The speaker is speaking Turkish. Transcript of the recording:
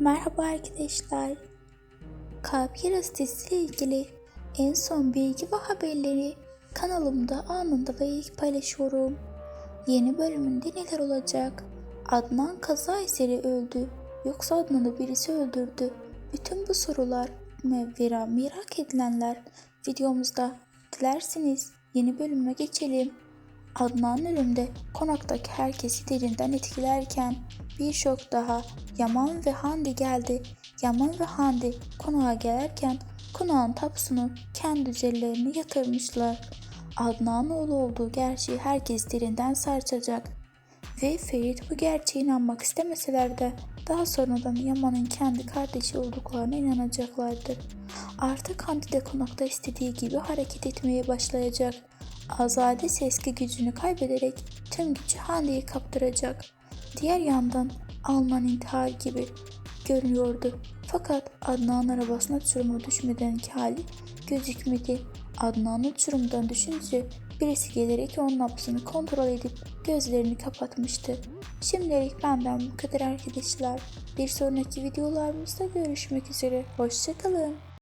Merhaba arkadaşlar. Kalp yarası dizisiyle ilgili en son bilgi ve haberleri kanalımda anında ve ilk paylaşıyorum. Yeni bölümünde neler olacak? Adnan kaza eseri öldü. Yoksa Adnan'ı birisi öldürdü. Bütün bu sorular ve vera- merak edilenler videomuzda. Dilerseniz yeni bölüme geçelim. Adnan ölümde konaktaki herkesi derinden etkilerken bir şok daha Yaman ve Hande geldi. Yaman ve Hande konağa gelirken konağın tapusunu kendi üzerlerine yatırmışlar. Adnan'ın oğlu olduğu gerçeği herkes derinden sarsacak. Ve Ferit bu gerçeğe inanmak istemeseler de daha sonradan Yaman'ın kendi kardeşi olduklarına inanacaklardır. Artık Hande de konakta istediği gibi hareket etmeye başlayacak. Azade eski gücünü kaybederek tüm gücü Hande'ye kaptıracak. Diğer yandan Alman intihar gibi görünüyordu. Fakat Adnan arabasına uçuruma düşmedenki hali gözükmedi. Adnan uçurumdan düşünce birisi gelerek onun nabzını kontrol edip gözlerini kapatmıştı. Şimdilik benden bu kadar arkadaşlar. Bir sonraki videolarımızda görüşmek üzere. Hoşçakalın.